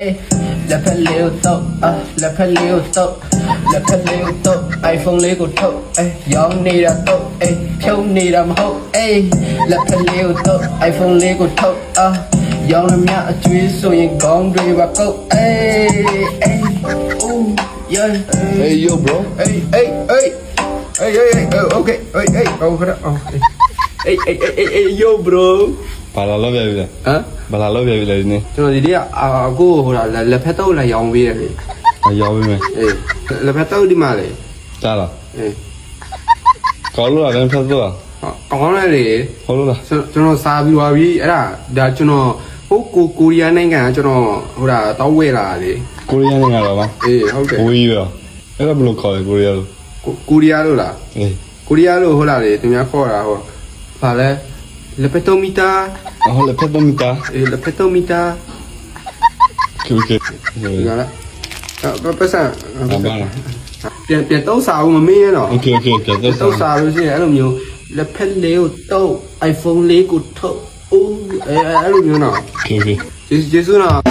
Ay, là phải liều tốc, à, là phải liều tốc, là phải liều tốc, ai phong lý của tốc, ai dọn đi ra tốc, ai không đi ra hốc, ai là phải liều tốc, ai phong lý à, dọn làm nhà chú ý xuống những con đi và yeah, hey yo bro, hey hey hey, hey hey hey, okay, hey hey, oh, hold on, oh, hey hey hey hey yo bro. ဘာလာလောက်ပြပြီလဲဟမ်ဘာလာလောက်ပြပြီလဲဒီနေ့ကျွန်တော်ဒီနေ့အာကိုဟိုလာလက်ဖက်တော့လာရောင်းပေးရတယ်လေအရောက်ပြီမယ်အေးလက်ဖက်တော့ဒီမှာလေကြားလားအေးကောင်းလို့လားလည်းဖတ်တော့လားဟောကောင်းတယ်လေဟုတ်လို့လားကျွန်တော်စားပြီးသွားပြီအဲ့ဒါဒါကျွန်တော်ဟိုကိုကိုရီးယားနိုင်ငံကကျွန်တော်ဟိုဒါတောင်းဝဲလာတာလေကိုရီးယားနိုင်ငံတော့ပါအေးဟုတ်တယ်ကိုရီးယားအဲ့ဒါဘယ်လိုခေါ်လဲကိုရီးယားလို့ကိုကိုရီးယားလို့လားအေးကိုရီးယားလို့ဟုတ်လားလေသူများခေါ်တာဟောဘာလဲ L'epetomita. Oh, l'epetomita. Et l'epetomita. Ok, ok. Voilà. À, pas ça. À, pas ça. Tiền tiền tấu xào mà mi nó. Ok ok, tiền tấu xào. Tấu xào rồi sẽ làm nhiều. Là pen lê tấu, iPhone lê của tấu. Ô, ấy ấy làm nhiều nó. Ok ok. Chứ chứ rồi